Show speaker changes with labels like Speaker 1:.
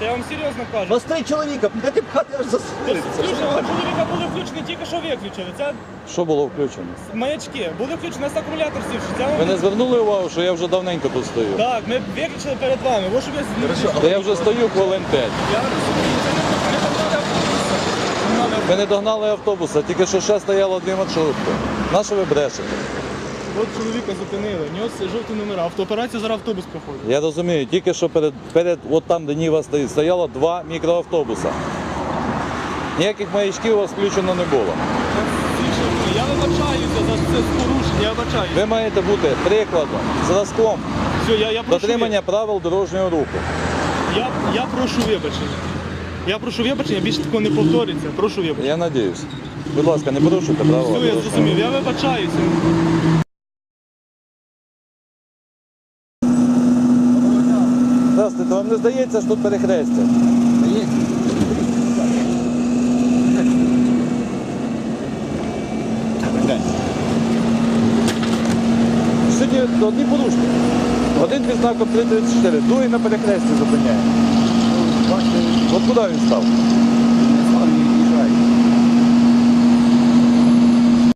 Speaker 1: я вам серйозно кажу.
Speaker 2: Вас три чоловіка, де пхати аж
Speaker 1: Тобто
Speaker 2: застрілиться.
Speaker 1: Включено, чоловіка були включені, тільки що виключили. Це
Speaker 3: Що було включено?
Speaker 1: маячки, були включені, у нас акумулятор сівши. Це вам...
Speaker 3: Ви не звернули увагу, що я вже давненько тут стою?
Speaker 1: Так, ми виключили перед вами. Ось щоб я
Speaker 2: Хорошо.
Speaker 3: Та я вже стою хвилин 5.
Speaker 1: Я розумію, це не не
Speaker 3: Ви не догнали автобуса, тільки що ще стояло дві маршрутки. На що ви брешете?
Speaker 1: От чоловіка зупинили, у нього жовті номера. Автооперація зараз автобус проходить.
Speaker 3: Я розумію, тільки що перед, перед от там, де Ніва стоїть, стояло два мікроавтобуса. Ніяких маячків у вас включено не було.
Speaker 1: Я вибачаюся за це порушення, я вибачаюся.
Speaker 3: Ви маєте бути прикладом, зразком
Speaker 1: Все, я, я прошу
Speaker 3: дотримання правил дорожнього руху.
Speaker 1: Я, я прошу вибачення. Я прошу вибачення, більше такого не повториться. Прошу вибачення.
Speaker 3: Я надіюсь. Будь ласка, не порушуйте правила
Speaker 1: Все, я зрозумів, я вибачаюся.
Speaker 3: Здравствуйте, вам не здається, що тут перехрестя? Сьогодні одні порушки. Один під знаком 334, другий на перехресті зупиняє. От куди він став?